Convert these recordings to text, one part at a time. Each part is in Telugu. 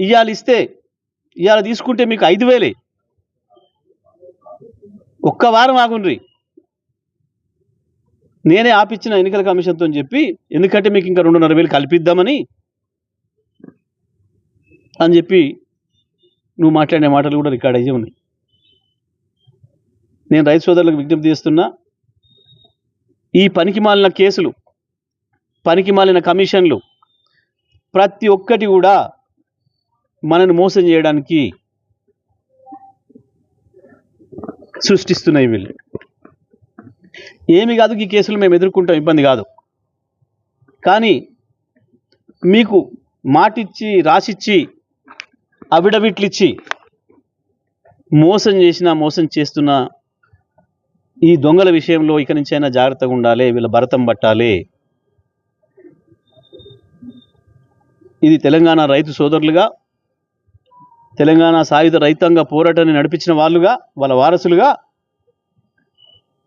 ఇవాళ ఇస్తే ఇవాళ తీసుకుంటే మీకు ఐదు వేలే. ఒక్క వారం ఆగుండ్రి. నేనే ఆపిచ్చిన ఎన్నికల కమిషన్తో చెప్పి ఎందుకంటే మీకు ఇంకా రెండున్నర వేలు కల్పిద్దామని అని చెప్పి నువ్వు మాట్లాడే మాటలు కూడా రికార్డ్ అయ్యే ఉన్నాయి. నేను రైతు సోదరులకు విజ్ఞప్తి చేస్తున్నా ఈ పనికి మాలిన కేసులు పనికి మాలిన కమిషన్లు ప్రతి ఒక్కటి కూడా మనని మోసం చేయడానికి సృష్టిస్తున్నాయి వీళ్ళు. ఏమి కాదు ఈ కేసులు మేము ఎదుర్కొంటాం ఇబ్బంది కాదు. కానీ మీకు మాటిచ్చి రాసిచ్చి అవిడవిట్లిచ్చి మోసం చేసిన మోసం చేస్తున్న ఈ దొంగల విషయంలో ఇక నుంచైనా అయినా జాగ్రత్తగా ఉండాలి వీళ్ళ భరతం పట్టాలి. ఇది తెలంగాణ రైతు సోదరులుగా తెలంగాణ సాయుధ రైతాంగ పోరాటాన్ని నడిపించిన వాళ్ళుగా వాళ్ళ వారసులుగా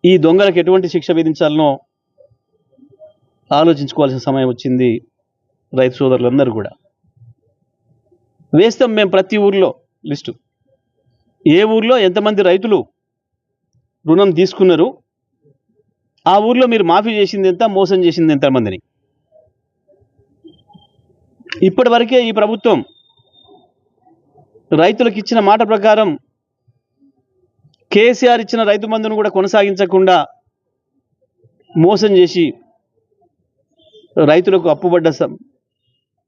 ఈ దొంగలకు ఎటువంటి శిక్ష విధించాలనో ఆలోచించుకోవాల్సిన సమయం వచ్చింది రైతు సోదరులందరూ కూడా. వేస్తాం మేము ప్రతి ఊర్లో లిస్టు. ఏ ఊర్లో ఎంతమంది రైతులు రుణం తీసుకున్నారు ఆ ఊర్లో మీరు మాఫీ చేసింది ఎంత మోసం చేసింది ఎంతమందిని? ఇప్పటి వరకే ఈ ప్రభుత్వం రైతులకు ఇచ్చిన మాట ప్రకారం కేసీఆర్ ఇచ్చిన రైతు మందును కూడా కొనసాగించకుండా మోసం చేసి రైతులకు అప్పుబడ్డ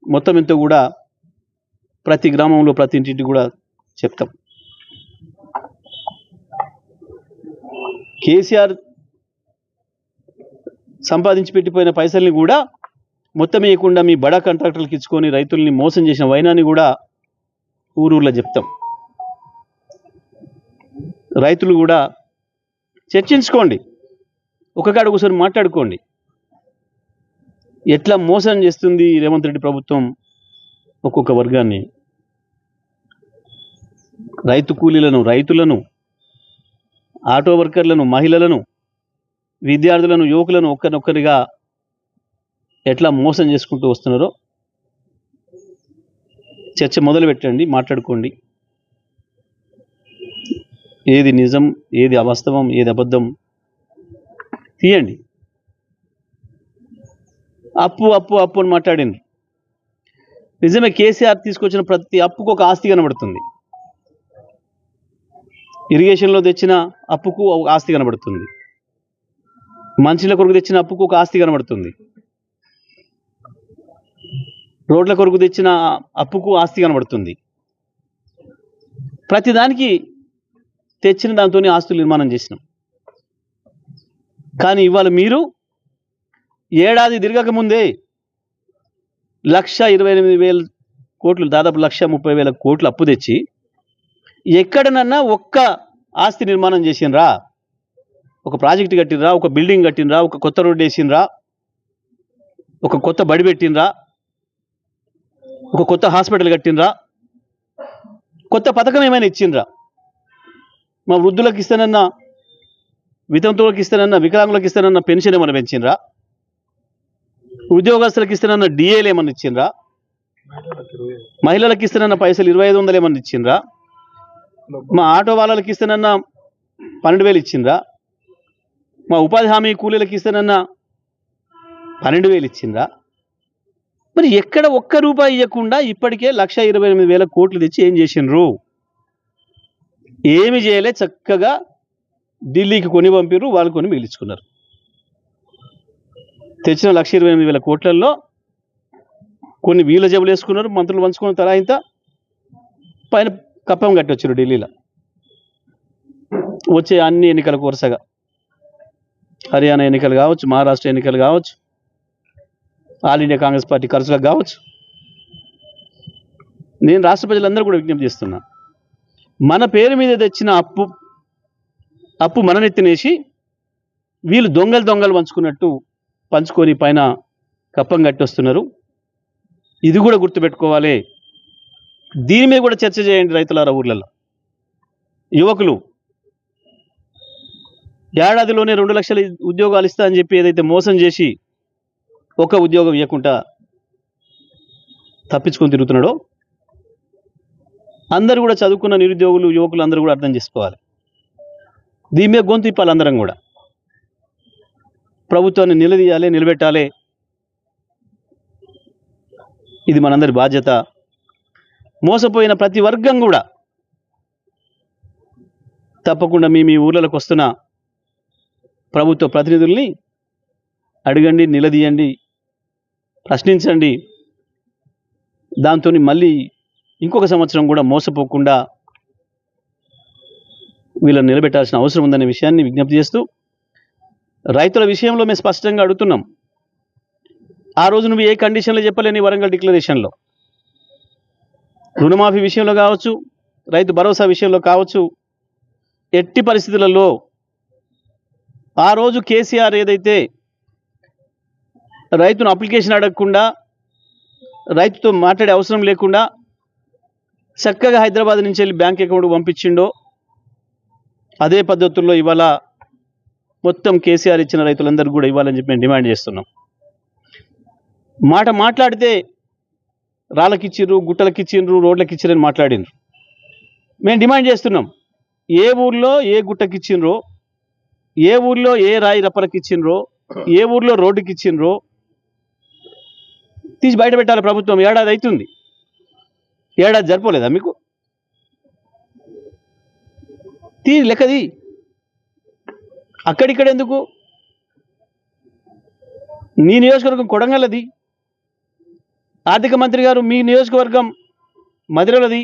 మొత్తం ఎంతో కూడా ప్రతి గ్రామంలో ప్రతి ఇంటింటి కూడా చెప్తాం. కేసీఆర్ సంపాదించి పెట్టిపోయిన పైసల్ని కూడా మొత్తం వేయకుండా మీ బడా కాంట్రాక్టర్లకు ఇచ్చుకొని రైతుల్ని మోసం చేసిన వైనాన్ని కూడా ఊరూర్లో చెప్తాం. రైతులు కూడా చర్చించుకోండి. ఒకగాడు ఒకసారి మాట్లాడుకోండి. ఎట్లా మోసం చేస్తుంది రేవంత్ రెడ్డి ప్రభుత్వం ఒక్కొక్క వర్గాన్ని? రైతు కూలీలను రైతులను ఆటో వర్కర్లను మహిళలను విద్యార్థులను యువకులను ఒక్కరినొక్కరిగా ఎట్లా మోసం చేసుకుంటూ వస్తున్నారో చర్చ మొదలు పెట్టండి మాట్లాడుకోండి. ఏది నిజం ఏది అవాస్తవం ఏది అబద్ధం? తీయండి. అప్పు అప్పు అప్పు అని మాట్లాడింది నిజమే కేసీఆర్ తీసుకొచ్చిన ప్రతి అప్పుకు ఒక ఆస్తి కనబడుతుంది. ఇరిగేషన్లో తెచ్చిన అప్పుకు ఒక ఆస్తి కనబడుతుంది. మంచిల కొరకు తెచ్చిన అప్పుకు ఒక ఆస్తి కనబడుతుంది. రోడ్ల కొరకు తెచ్చిన అప్పుకు ఆస్తి కనబడుతుంది. ప్రతిదానికి తెచ్చిన దాంతో ఆస్తులు నిర్మాణం చేసినాం. కానీ ఇవాళ మీరు ఏడాది తిరగక ముందే లక్ష ఇరవై ఎనిమిది వేల కోట్లు దాదాపు లక్ష ముప్పై వేల కోట్లు అప్పు తెచ్చి ఎక్కడనన్నా ఒక్క ఆస్తి నిర్మాణం చేసినరా ఒక ప్రాజెక్ట్ కట్టినరా ఒక బిల్డింగ్ కట్టినరా ఒక కొత్త రోడ్డు వేసినరా ఒక కొత్త బడి పెట్టినరా ఒక కొత్త హాస్పిటల్ కట్టినరా కొత్త పథకం ఏమైనా ఇచ్చిండ్రా? మా వృద్ధులకు ఇస్తానన్న వితంతువులకు ఇస్తానన్న వికలాంగులకు ఇస్తానన్న పెన్షన్ ఏమైనా పెంచిండ్రా? ఉద్యోగస్తులకు ఇస్తానన్న డిఏలు ఏమన్నా ఇచ్చిండ్రా? మహిళలకు ఇస్తానన్న పైసలు ఇరవై ఐదు వందలు ఏమన్నా ఇచ్చిండ్రా? మా ఆటో వాళ్ళకి ఇస్తానన్న పన్నెండు వేలు ఇచ్చిండ్రా? మా ఉపాధి హామీ కూలీలకు ఇస్తానన్న పన్నెండు వేలు ఇచ్చిండ్రా? మరి ఎక్కడ ఒక్క రూపాయి ఇవ్వకుండా ఇప్పటికే లక్ష ఇరవై ఎనిమిది వేల కోట్లు తెచ్చి ఏం చేసిండ్రు? ఏమి చేయలే చక్కగా ఢిల్లీకి కొని పంపిర్రు వాళ్ళు కొని మిగిలించుకున్నారు. తెచ్చిన లక్ష ఇరవై ఎనిమిది వేల కోట్లలో కొన్ని వీళ్ళ జబులు వేసుకున్నారు మంత్రులు పంచుకున్న తరాయింత పైన కప్పం కట్టొచ్చారు ఢిల్లీలో. వచ్చే అన్ని ఎన్నికలకు వరుసగా హర్యానా ఎన్నికలు కావచ్చు మహారాష్ట్ర ఎన్నికలు కావచ్చు ఆల్ ఇండియా కాంగ్రెస్ పార్టీ ఖర్చులకు కావచ్చు. నేను రాష్ట్ర ప్రజలందరూ కూడా విజ్ఞప్తి చేస్తున్నా. మన పేరు మీద తెచ్చిన అప్పు అప్పు మన నెత్తినేసి వీళ్ళు దొంగలు దొంగలు పంచుకున్నట్టు పంచుకొని పైన కప్పం కట్టొస్తున్నారు. ఇది కూడా గుర్తుపెట్టుకోవాలి. దీని మీద కూడా చర్చ చేయండి రైతులారా ఊర్లలో యువకులు ఏడాదిలోనే రెండు లక్షల ఉద్యోగాలు ఇస్తా అని చెప్పి ఏదైతే మోసం చేసి ఒక ఉద్యోగం ఇవ్వకుండా తప్పించుకొని తిరుగుతున్నాడో అందరూ కూడా చదువుకున్న నిరుద్యోగులు యువకులు అందరూ కూడా అర్థం చేసుకోవాలి. దీని మీద గొంతు ఇప్పాలి అందరం కూడా. ప్రభుత్వాన్ని నిలదీయాలి నిలబెట్టాలి. ఇది మనందరి బాధ్యత. మోసపోయిన ప్రతి వర్గం కూడా తప్పకుండా మీ మీ ఊర్లలోకి వస్తున్న ప్రభుత్వ ప్రతినిధుల్ని అడగండి నిలదీయండి. ప్రశ్నించండి. దాంతో మళ్ళీ ఇంకొక సంవత్సరం కూడా మోసపోకుండా వీళ్ళని నిలబెట్టాల్సిన అవసరం ఉందనే విషయాన్ని విజ్ఞప్తి చేస్తూ రైతుల విషయంలో మేము స్పష్టంగా అడుగుతున్నాం. ఆ రోజు నువ్వు ఏ కండిషన్లో చెప్పలేని వరంగల్ డిక్లరేషన్లో. రుణమాఫీ విషయంలో కావచ్చు రైతు భరోసా విషయంలో కావచ్చు ఎట్టి పరిస్థితులలో ఆ రోజు కేసీఆర్ ఏదైతే రైతును అప్లికేషన్ అడగకుండా రైతుతో మాట్లాడే అవసరం లేకుండా చక్కగా హైదరాబాద్ నుంచి వెళ్ళి బ్యాంక్ అకౌంట్ పంపించిండో అదే పద్ధతుల్లో ఇవాళ మొత్తం కేసీఆర్ ఇచ్చిన రైతులందరూ కూడా ఇవ్వాలని చెప్పి మేము డిమాండ్ చేస్తున్నాం. మాట మాట్లాడితే రాళ్ళకిచ్చిర్రు గుట్టలకిచ్చిండ్రు రోడ్లకిచ్చిరని మాట్లాడిండ్రు మేము డిమాండ్ చేస్తున్నాం. ఏ ఊర్లో ఏ గుట్టకిచ్చిండ్రో ఏ ఊర్లో ఏ రాయి రప్పలకిచ్చిండ్రో ఏ ఊర్లో రోడ్డుకి ఇచ్చిండ్రో తీసి బయట పెట్టాలి ప్రభుత్వం. ఏడాది అవుతుంది ఏడాది జరపలేదా మీకు? తీ లెక్కది అక్కడిక్కడ ఎందుకు? నీ నియోజకవర్గం కొడంగలది ఆర్థిక మంత్రి గారు మీ నియోజకవర్గం మధురలది.